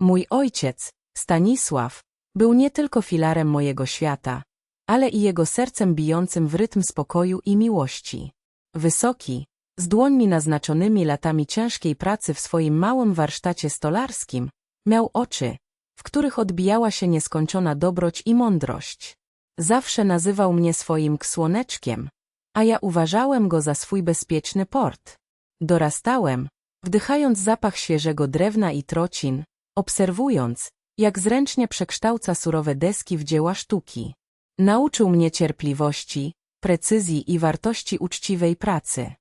Mój ojciec, Stanisław, był nie tylko filarem mojego świata, ale i jego sercem bijącym w rytm spokoju i miłości. Wysoki, z dłońmi naznaczonymi latami ciężkiej pracy w swoim małym warsztacie stolarskim, miał oczy, w których odbijała się nieskończona dobroć i mądrość. Zawsze nazywał mnie swoim ksłoneczkiem, a ja uważałem go za swój bezpieczny port. Dorastałem, wdychając zapach świeżego drewna i trocin, obserwując, jak zręcznie przekształca surowe deski w dzieła sztuki. Nauczył mnie cierpliwości, precyzji i wartości uczciwej pracy.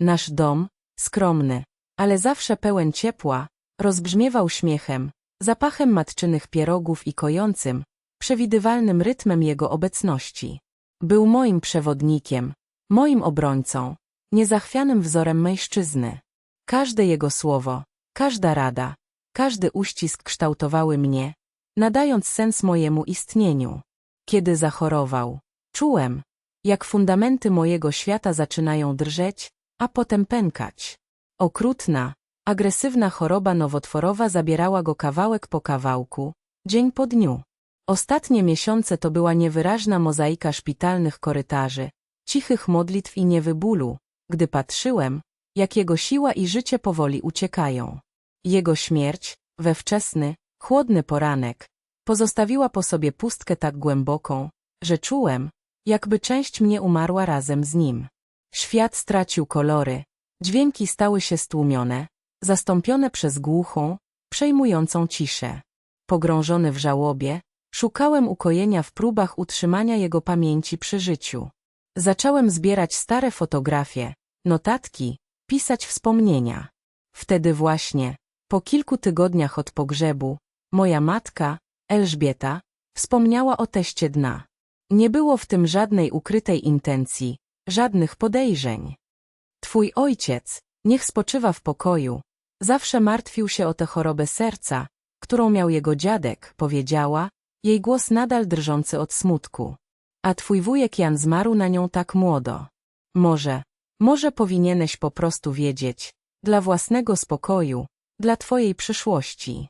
Nasz dom, skromny, ale zawsze pełen ciepła, rozbrzmiewał śmiechem, zapachem matczynych pierogów i kojącym, przewidywalnym rytmem jego obecności. Był moim przewodnikiem, moim obrońcą, niezachwianym wzorem mężczyzny. Każde jego słowo, każda rada, każdy uścisk kształtowały mnie, nadając sens mojemu istnieniu. Kiedy zachorował, czułem, jak fundamenty mojego świata zaczynają drżeć, a potem pękać. Okrutna, agresywna choroba nowotworowa zabierała go kawałek po kawałku, dzień po dniu. Ostatnie miesiące to była niewyraźna mozaika szpitalnych korytarzy, cichych modlitw i niewy bólu, gdy patrzyłem, jak jego siła i życie powoli uciekają. Jego śmierć, we wczesny, chłodny poranek, pozostawiła po sobie pustkę tak głęboką, że czułem, jakby część mnie umarła razem z nim. Świat stracił kolory, dźwięki stały się stłumione, zastąpione przez głuchą, przejmującą ciszę. Pogrążony w żałobie, szukałem ukojenia w próbach utrzymania jego pamięci przy życiu. Zacząłem zbierać stare fotografie, notatki, pisać wspomnienia. Wtedy właśnie, po kilku tygodniach od pogrzebu, moja matka, Elżbieta, wspomniała o teście dna. Nie było w tym żadnej ukrytej intencji, żadnych podejrzeń. Twój ojciec, niech spoczywa w pokoju, zawsze martwił się o tę chorobę serca, którą miał jego dziadek, powiedziała, jej głos nadal drżący od smutku. A twój wujek Jan zmarł na nią tak młodo. Może, może powinieneś po prostu wiedzieć, dla własnego spokoju, dla twojej przyszłości.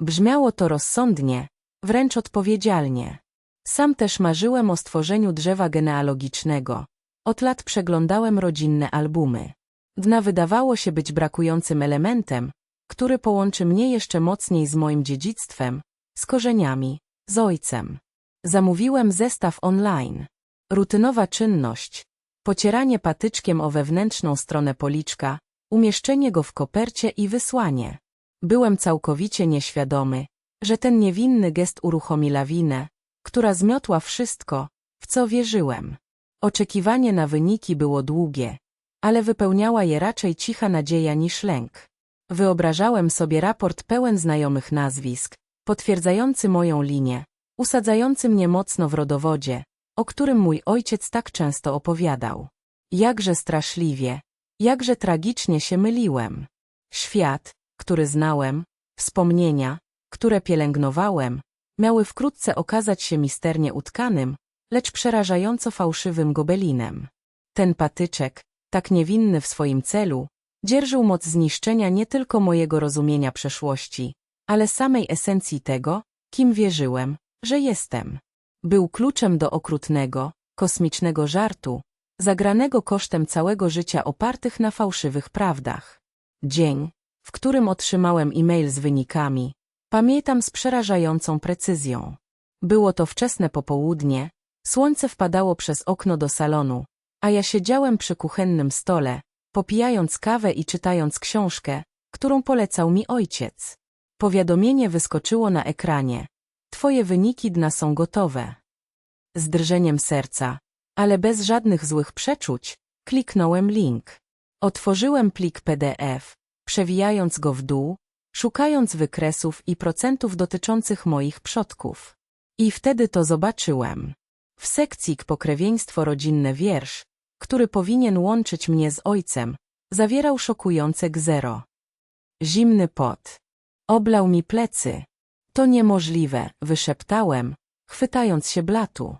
Brzmiało to rozsądnie, wręcz odpowiedzialnie. Sam też marzyłem o stworzeniu drzewa genealogicznego. Od lat przeglądałem rodzinne albumy. Dna wydawało się być brakującym elementem, który połączy mnie jeszcze mocniej z moim dziedzictwem, z korzeniami, z ojcem. Zamówiłem zestaw online. Rutynowa czynność. Pocieranie patyczkiem o wewnętrzną stronę policzka, umieszczenie go w kopercie i wysłanie. Byłem całkowicie nieświadomy, że ten niewinny gest uruchomi lawinę, która zmiotła wszystko, w co wierzyłem. Oczekiwanie na wyniki było długie, ale wypełniała je raczej cicha nadzieja niż lęk. Wyobrażałem sobie raport pełen znajomych nazwisk, potwierdzający moją linię, usadzający mnie mocno w rodowodzie, o którym mój ojciec tak często opowiadał. Jakże straszliwie, jakże tragicznie się myliłem. Świat, który znałem, wspomnienia, które pielęgnowałem, miały wkrótce okazać się misternie utkanym, lecz przerażająco fałszywym gobelinem. Ten patyczek, tak niewinny w swoim celu, dzierżył moc zniszczenia nie tylko mojego rozumienia przeszłości, ale samej esencji tego, kim wierzyłem, że jestem. Był kluczem do okrutnego, kosmicznego żartu, zagranego kosztem całego życia opartych na fałszywych prawdach. Dzień, w którym otrzymałem e-mail z wynikami, pamiętam z przerażającą precyzją. Było to wczesne popołudnie, słońce wpadało przez okno do salonu, a ja siedziałem przy kuchennym stole, popijając kawę i czytając książkę, którą polecał mi ojciec. Powiadomienie wyskoczyło na ekranie. Twoje wyniki dna są gotowe. Z drżeniem serca, ale bez żadnych złych przeczuć, kliknąłem link. Otworzyłem plik PDF, przewijając go w dół, szukając wykresów i procentów dotyczących moich przodków. I wtedy to zobaczyłem. W sekcji pokrewieństwo rodzinne wiersz, który powinien łączyć mnie z ojcem, zawierał szokujące zero. Zimny pot. Oblał mi plecy. To niemożliwe, wyszeptałem, chwytając się blatu.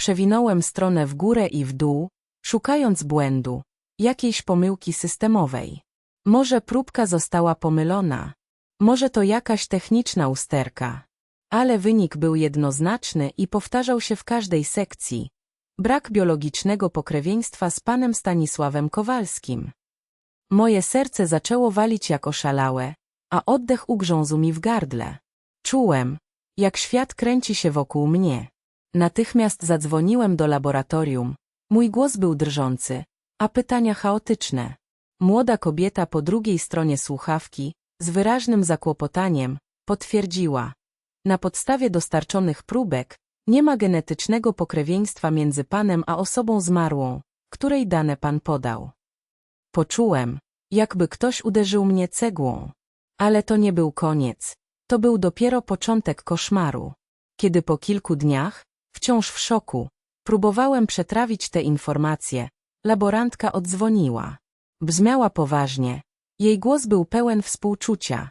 Przewinąłem stronę w górę i w dół, szukając błędu, jakiejś pomyłki systemowej. Może próbka została pomylona. Może to jakaś techniczna usterka. Ale wynik był jednoznaczny i powtarzał się w każdej sekcji. Brak biologicznego pokrewieństwa z panem Stanisławem Kowalskim. Moje serce zaczęło walić jak oszalałe, a oddech ugrzązł mi w gardle. Czułem, jak świat kręci się wokół mnie. Natychmiast zadzwoniłem do laboratorium. Mój głos był drżący, a pytania chaotyczne. Młoda kobieta po drugiej stronie słuchawki, z wyraźnym zakłopotaniem, potwierdziła. Na podstawie dostarczonych próbek, nie ma genetycznego pokrewieństwa między panem a osobą zmarłą, której dane pan podał. Poczułem, jakby ktoś uderzył mnie cegłą. Ale to nie był koniec. To był dopiero początek koszmaru. Kiedy po kilku dniach, wciąż w szoku, próbowałem przetrawić te informacje, laborantka odzwoniła. Brzmiała poważnie. Jej głos był pełen współczucia.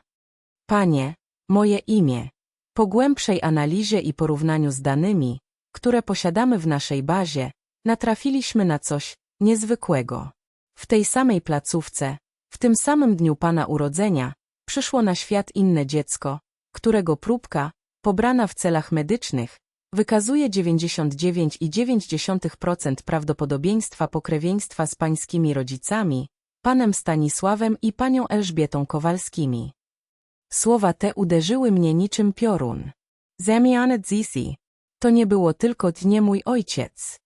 Panie, moje imię. Po głębszej analizie i porównaniu z danymi, które posiadamy w naszej bazie, natrafiliśmy na coś niezwykłego. W tej samej placówce, w tym samym dniu pana urodzenia, przyszło na świat inne dziecko, którego próbka, pobrana w celach medycznych, wykazuje 99,9% prawdopodobieństwa pokrewieństwa z pańskimi rodzicami, panem Stanisławem i panią Elżbietą Kowalskimi. Słowa te uderzyły mnie niczym piorun. Zamiane Zisi. To nie było tylko nie mój ojciec.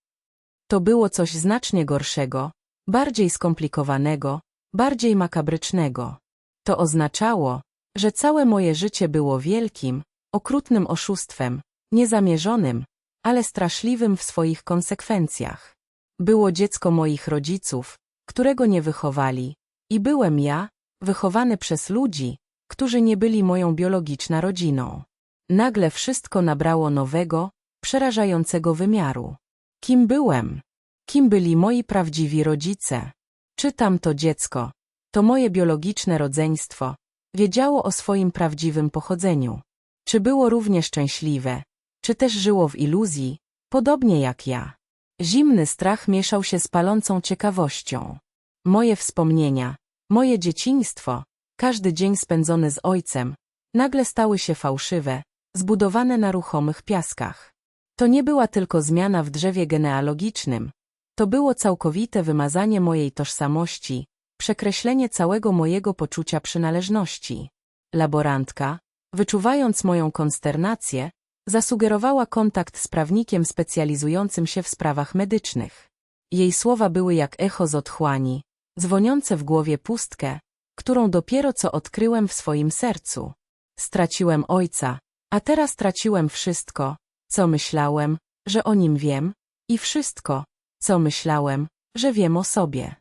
To było coś znacznie gorszego, bardziej skomplikowanego, bardziej makabrycznego. To oznaczało, że całe moje życie było wielkim, okrutnym oszustwem, niezamierzonym, ale straszliwym w swoich konsekwencjach. Było dziecko moich rodziców, którego nie wychowali, i byłem ja, wychowany przez ludzi, którzy nie byli moją biologiczną rodziną. Nagle wszystko nabrało nowego, przerażającego wymiaru. Kim byłem? Kim byli moi prawdziwi rodzice? Czy tamto dziecko, to moje biologiczne rodzeństwo, wiedziało o swoim prawdziwym pochodzeniu? Czy było równie szczęśliwe? Czy też żyło w iluzji, podobnie jak ja? Zimny strach mieszał się z palącą ciekawością. Moje wspomnienia, moje dzieciństwo, każdy dzień spędzony z ojcem, nagle stały się fałszywe, zbudowane na ruchomych piaskach. To nie była tylko zmiana w drzewie genealogicznym, to było całkowite wymazanie mojej tożsamości, przekreślenie całego mojego poczucia przynależności. Laborantka, wyczuwając moją konsternację, zasugerowała kontakt z prawnikiem specjalizującym się w sprawach medycznych. Jej słowa były jak echo z otchłani, dzwoniące w głowie pustkę, którą dopiero co odkryłem w swoim sercu. Straciłem ojca, a teraz straciłem wszystko, co myślałem, że o nim wiem, i wszystko, co myślałem, że wiem o sobie.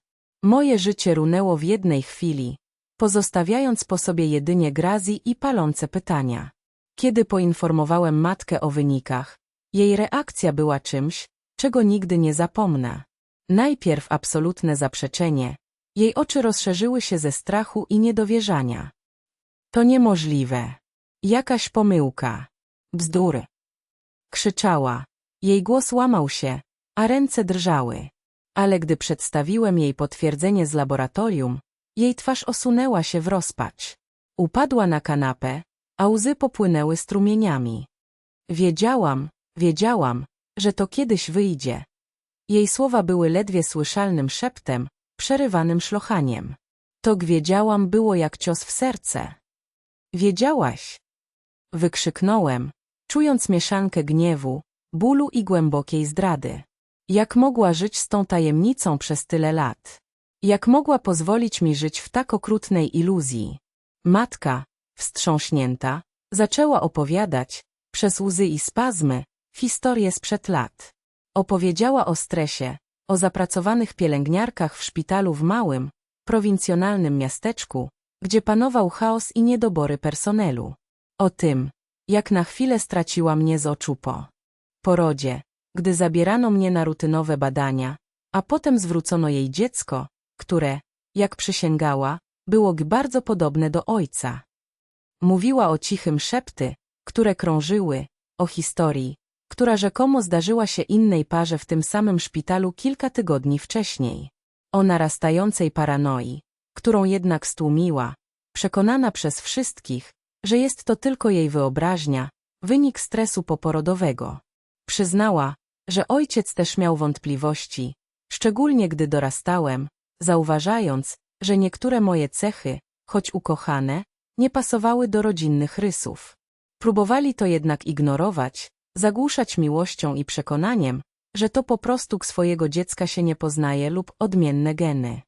Moje życie runęło w jednej chwili, pozostawiając po sobie jedynie grazi i palące pytania. Kiedy poinformowałem matkę o wynikach, jej reakcja była czymś, czego nigdy nie zapomnę. Najpierw absolutne zaprzeczenie, jej oczy rozszerzyły się ze strachu i niedowierzania. To niemożliwe. Jakaś pomyłka. Bzdury. Krzyczała. Jej głos łamał się, a ręce drżały. Ale gdy przedstawiłem jej potwierdzenie z laboratorium, jej twarz osunęła się w rozpacz. Upadła na kanapę, a łzy popłynęły strumieniami. Wiedziałam, wiedziałam, że to kiedyś wyjdzie. Jej słowa były ledwie słyszalnym szeptem, przerywanym szlochaniem. To wiedziałam było jak cios w serce. Wiedziałaś. Wykrzyknąłem, czując mieszankę gniewu, bólu i głębokiej zdrady. Jak mogła żyć z tą tajemnicą przez tyle lat? Jak mogła pozwolić mi żyć w tak okrutnej iluzji? Matka, wstrząśnięta, zaczęła opowiadać, przez łzy i spazmy, historię sprzed lat. Opowiedziała o stresie, o zapracowanych pielęgniarkach w szpitalu w małym, prowincjonalnym miasteczku, gdzie panował chaos i niedobory personelu. O tym, jak na chwilę straciła mnie z oczu po porodzie, gdy zabierano mnie na rutynowe badania, a potem zwrócono jej dziecko, które, jak przysięgała, było bardzo podobne do ojca. Mówiła o cichym szepty, które krążyły, o historii, która rzekomo zdarzyła się innej parze w tym samym szpitalu kilka tygodni wcześniej. O narastającej paranoi, którą jednak stłumiła, przekonana przez wszystkich, że jest to tylko jej wyobraźnia, wynik stresu poporodowego. Przyznała, że ojciec też miał wątpliwości, szczególnie gdy dorastałem, zauważając, że niektóre moje cechy, choć ukochane, nie pasowały do rodzinnych rysów. Próbowali to jednak ignorować, zagłuszać miłością i przekonaniem, że to po prostu k swojego dziecka się nie poznaje lub odmienne geny.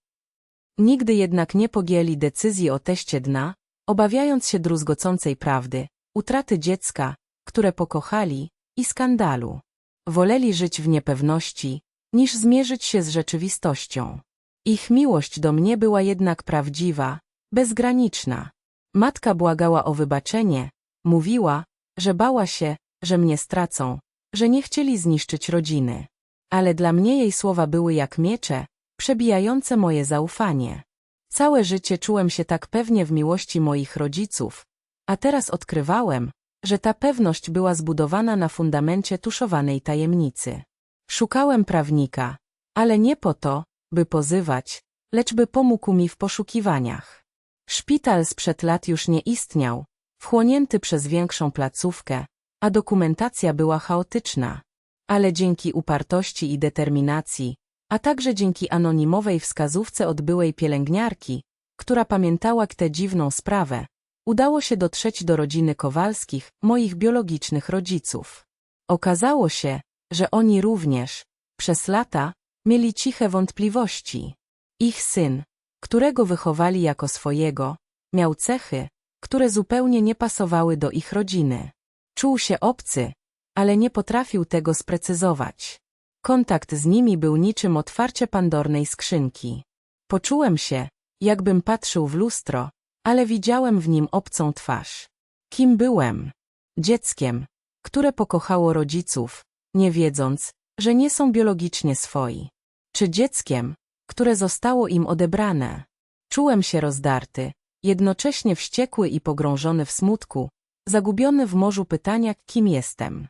Nigdy jednak nie pogięli decyzji o teście dna, obawiając się druzgocącej prawdy, utraty dziecka, które pokochali, i skandalu. Woleli żyć w niepewności, niż zmierzyć się z rzeczywistością. Ich miłość do mnie była jednak prawdziwa, bezgraniczna. Matka błagała o wybaczenie, mówiła, że bała się, że mnie stracą, że nie chcieli zniszczyć rodziny. Ale dla mnie jej słowa były jak miecze, przebijające moje zaufanie. Całe życie czułem się tak pewnie w miłości moich rodziców, a teraz odkrywałem, że ta pewność była zbudowana na fundamencie tuszowanej tajemnicy. Szukałem prawnika, ale nie po to, by pozywać, lecz by pomógł mi w poszukiwaniach. Szpital sprzed lat już nie istniał, wchłonięty przez większą placówkę, a dokumentacja była chaotyczna. Ale dzięki upartości i determinacji, a także dzięki anonimowej wskazówce od byłej pielęgniarki, która pamiętała tę dziwną sprawę, udało się dotrzeć do rodziny Kowalskich, moich biologicznych rodziców. Okazało się, że oni również, przez lata, mieli ciche wątpliwości. Ich syn, którego wychowali jako swojego, miał cechy, które zupełnie nie pasowały do ich rodziny. Czuł się obcy, ale nie potrafił tego sprecyzować. Kontakt z nimi był niczym otwarcie pandornej skrzynki. Poczułem się, jakbym patrzył w lustro, ale widziałem w nim obcą twarz. Kim byłem? Dzieckiem, które pokochało rodziców, nie wiedząc, że nie są biologicznie swoi. Czy dzieckiem, które zostało im odebrane? Czułem się rozdarty, jednocześnie wściekły i pogrążony w smutku, zagubiony w morzu pytania, kim jestem.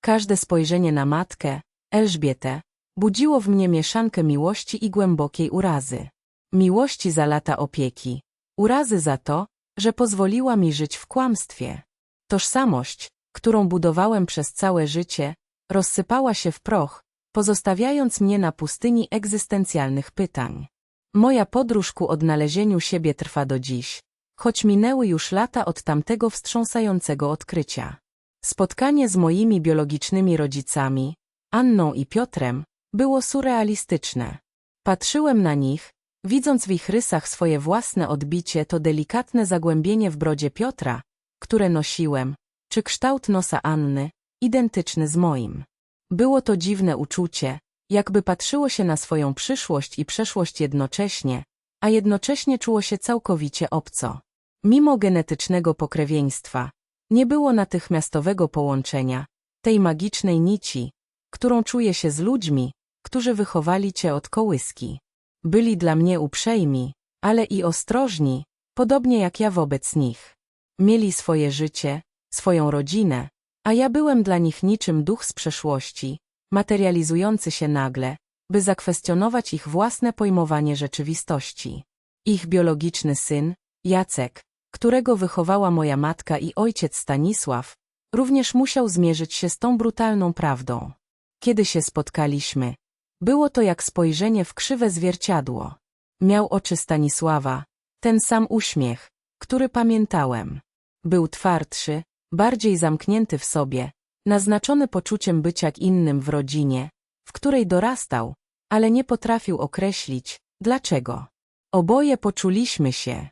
Każde spojrzenie na matkę, Elżbietę, budziło w mnie mieszankę miłości i głębokiej urazy. Miłości za lata opieki, urazy za to, że pozwoliła mi żyć w kłamstwie. Tożsamość, którą budowałem przez całe życie, rozsypała się w proch, pozostawiając mnie na pustyni egzystencjalnych pytań. Moja podróż ku odnalezieniu siebie trwa do dziś, choć minęły już lata od tamtego wstrząsającego odkrycia. Spotkanie z moimi biologicznymi rodzicami, Anną i Piotrem, było surrealistyczne. Patrzyłem na nich, widząc w ich rysach swoje własne odbicie to delikatne zagłębienie w brodzie Piotra, które nosiłem, czy kształt nosa Anny, identyczny z moim. Było to dziwne uczucie, jakby patrzyło się na swoją przyszłość i przeszłość jednocześnie, a jednocześnie czuło się całkowicie obco. Mimo genetycznego pokrewieństwa, nie było natychmiastowego połączenia, tej magicznej nici, którą czuję się z ludźmi, którzy wychowali cię od kołyski. Byli dla mnie uprzejmi, ale i ostrożni, podobnie jak ja wobec nich. Mieli swoje życie, swoją rodzinę, a ja byłem dla nich niczym duch z przeszłości, materializujący się nagle, by zakwestionować ich własne pojmowanie rzeczywistości. Ich biologiczny syn, Jacek, którego wychowała moja matka i ojciec Stanisław, również musiał zmierzyć się z tą brutalną prawdą. Kiedy się spotkaliśmy, było to jak spojrzenie w krzywe zwierciadło. Miał oczy Stanisława, ten sam uśmiech, który pamiętałem. Był twardszy, bardziej zamknięty w sobie, naznaczony poczuciem bycia innym w rodzinie, w której dorastał, ale nie potrafił określić, dlaczego. Oboje poczuliśmy się,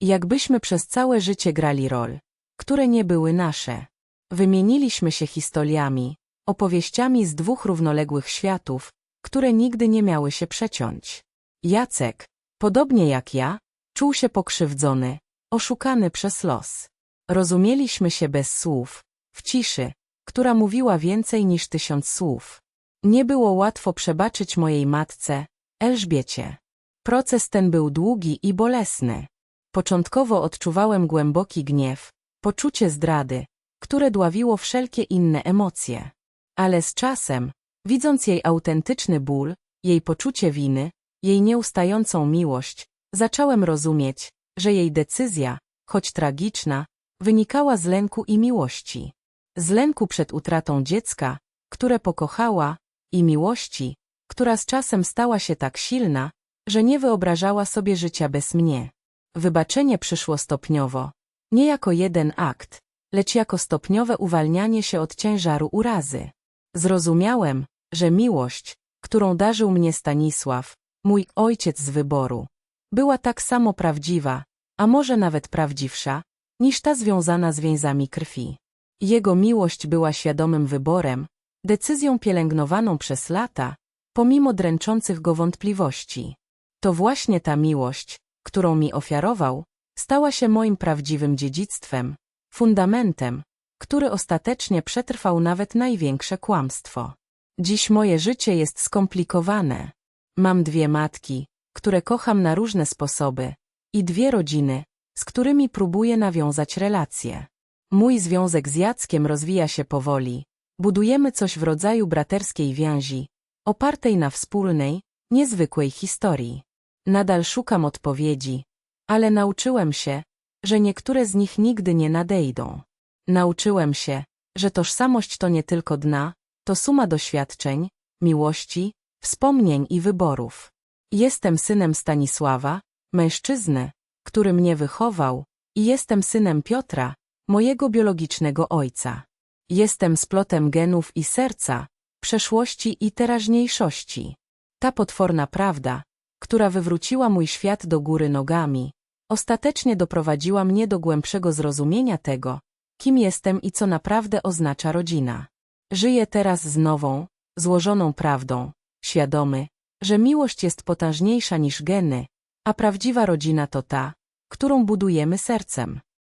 jakbyśmy przez całe życie grali rol, które nie były nasze. Wymieniliśmy się historiami, opowieściami z dwóch równoległych światów, które nigdy nie miały się przeciąć. Jacek, podobnie jak ja, czuł się pokrzywdzony, oszukany przez los. Rozumieliśmy się bez słów, w ciszy, która mówiła więcej niż tysiąc słów. Nie było łatwo przebaczyć mojej matce, Elżbiecie. Proces ten był długi i bolesny. Początkowo odczuwałem głęboki gniew, poczucie zdrady, które dławiło wszelkie inne emocje. Ale z czasem, widząc jej autentyczny ból, jej poczucie winy, jej nieustającą miłość, zacząłem rozumieć, że jej decyzja, choć tragiczna, wynikała z lęku i miłości. Z lęku przed utratą dziecka, które pokochała, i miłości, która z czasem stała się tak silna, że nie wyobrażała sobie życia bez mnie. Wybaczenie przyszło stopniowo, nie jako jeden akt, lecz jako stopniowe uwalnianie się od ciężaru urazy. Zrozumiałem, że miłość, którą darzył mnie Stanisław, mój ojciec z wyboru, była tak samo prawdziwa, a może nawet prawdziwsza, niż ta związana z więzami krwi. Jego miłość była świadomym wyborem, decyzją pielęgnowaną przez lata, pomimo dręczących go wątpliwości. To właśnie ta miłość, którą mi ofiarował, stała się moim prawdziwym dziedzictwem, fundamentem, który ostatecznie przetrwał nawet największe kłamstwo. Dziś moje życie jest skomplikowane. Mam dwie matki, które kocham na różne sposoby, i dwie rodziny, z którymi próbuję nawiązać relacje. Mój związek z Jackiem rozwija się powoli. Budujemy coś w rodzaju braterskiej więzi, opartej na wspólnej, niezwykłej historii. Nadal szukam odpowiedzi, ale nauczyłem się, że niektóre z nich nigdy nie nadejdą. Nauczyłem się, że tożsamość to nie tylko dna, to suma doświadczeń, miłości, wspomnień i wyborów. Jestem synem Stanisława, mężczyzny, który mnie wychował, i jestem synem Piotra, mojego biologicznego ojca. Jestem splotem genów i serca, przeszłości i teraźniejszości. Ta potworna prawda, która wywróciła mój świat do góry nogami, ostatecznie doprowadziła mnie do głębszego zrozumienia tego, kim jestem i co naprawdę oznacza rodzina. Żyję teraz z nową, złożoną prawdą, świadomy, że miłość jest potężniejsza niż geny, a prawdziwa rodzina to ta, którą budujemy sercem.